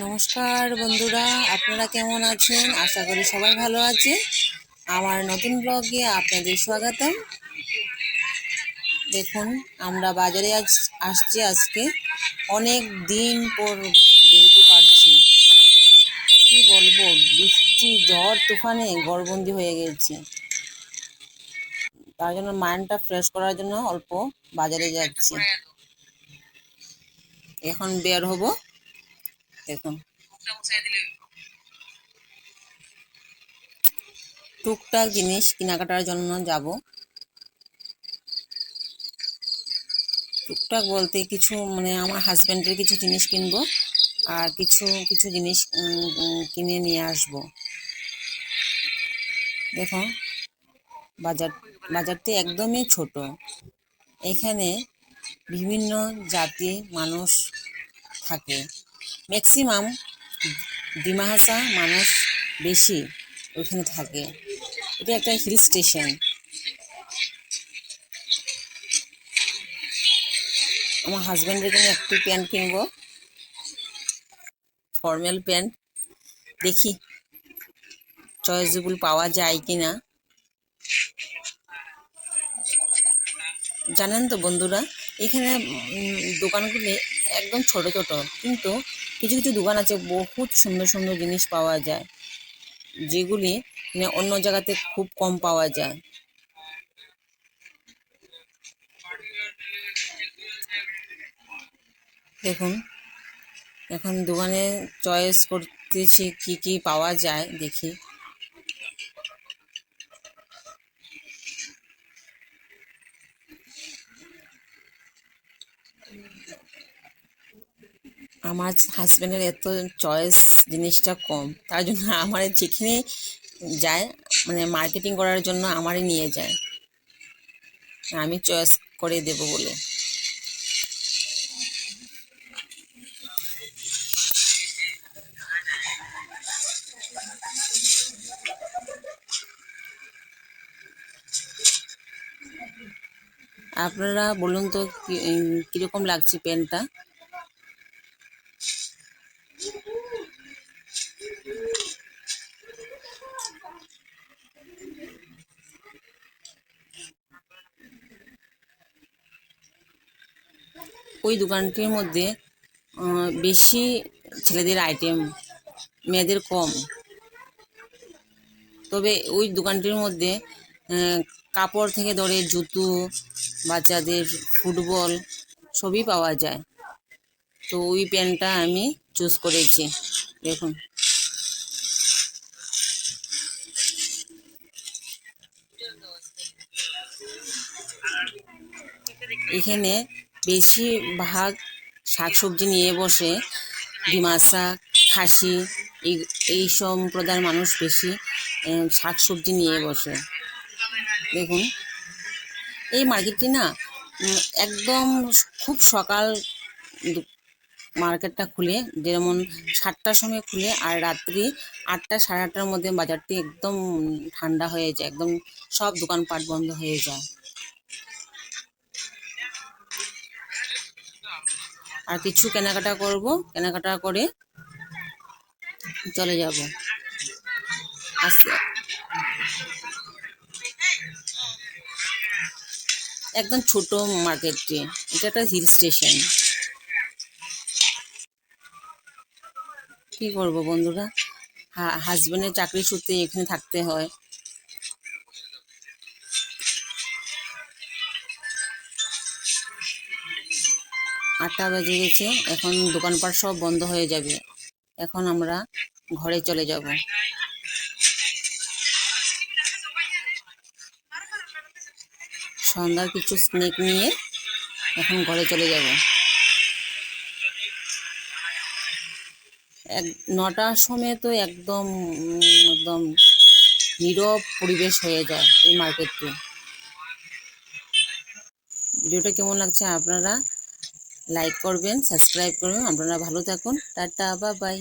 নমস্কার বন্ধুরা, আপনারা কেমন আছেন? আশা করি সবাই ভালো আছে আমার নতুন ব্লগে আপনাদের স্বাগতম। দেখুন, আমরা বাজারে আজ আসছি আজকে। অনেক দিন পর বেরোতে পারছি। কি বলব, বৃষ্টি, ঝড়, তুফানে গড়বন্দি হয়ে গেছে। তার জন্য মাইন্ডটা ফ্রেশ করার জন্য অল্প বাজারে যাচ্ছি। এখন বের হব। দেখুন টুকটাক জিনিস কেনাকাটার জন্য যাব। টুকটাক বলতে কিছু মানে আমার হাজব্যান্ডের কিছু জিনিস কিনবো আর কিছু কিছু জিনিস কিনে নিয়ে আসব। দেখো বাজার বাজারটি একদমই ছোট। এখানে বিভিন্ন জাতি মানুষ থাকে। ম্যাক্সিমাম ডিমাহাসা মানুষ বেশি ওইখানে থাকে। এটা একটা হিল স্টেশন আমার হাজব্যান্ডের জন্য একটু প্যান্ট কিনবো। ফর্মাল প্যান্ট দেখি চয়েসেবল পাওয়া যায় কি না জানেন তো বন্ধুরা, এখানে দোকানগুলি একদম ছোট ছোট, কিন্তু কিছু কিছু দোকান আছে, বহুত সুন্দর সুন্দর জিনিস পাওয়া যায়। যেগুলি মানে অন্য জায়গাতে খুব কম পাওয়া যায়। দেখুন, এখন দোকানে চয়েস করতেছি কি কি পাওয়া যায় দেখি। আমার হাজব্যান্ডের এত চয়েস জিনিসটা কম। তার জন্য আমার যেখানে যায় মানে মার্কেটিং করার জন্য আমারই নিয়ে যায়। আমি চয়েস করে দেব বলে। আপনারা বলুন তো কীরকম লাগছে পেনটা? ওই দোকানটির মধ্যে বেশি ছেলেদের আইটেম মেয়েদের কম। তবে ওই দোকানটির মধ্যে কাপড় থেকে ধরে জুতো, বাচ্চাদের ফুটবল সবই পাওয়া যায়। তো ওই প্যান্টটা আমি চুজ করেছি, দেখুন। এখানে বেশিরভাগ শাকসবজি নিয়ে বসে ডিমাসা, খাসি, এই এই সম্প্রদায়ের মানুষ বেশি শাকসবজি নিয়ে বসে। দেখুন, এই মার্কেটটি না একদম খুব সকাল মার্কেটটা খুলে, যেমন সাতটার সময় খুলে, আর রাত্রি আটটা, সাড়ে আটটার মধ্যে বাজারটি একদম ঠান্ডা হয়ে যায়, একদম সব দোকানপাট বন্ধ হয়ে যায়। আর কিছু কেনাকাটা করব। কেনাকাটা করে চলে যাব। আস্তে একদম ছোট মার্কেটটি। এটা একটা হিল স্টেশন। কি করব বন্ধুরা? হাজবেন্ডের চাকরি সূত্রে এখানে থাকতে হয়। আটটা বেজে গেছে, এখন দোকানপাট সব বন্ধ হয়ে যাবে। এখন আমরা ঘরে চলে যাব। সন্ধ্যার কিছু স্নেক নিয়ে এখন ঘরে চলে যাব। এক, নটার সময় তো একদম একদম নীরব পরিবেশ হয়ে যায় এই মার্কেটটি। ভিডিওটা কেমন লাগছে আপনারা লাইক করবেন সাবস্ক্রাইব করবেন। আপনারা ভালো থাকুন। টাটা বা বাই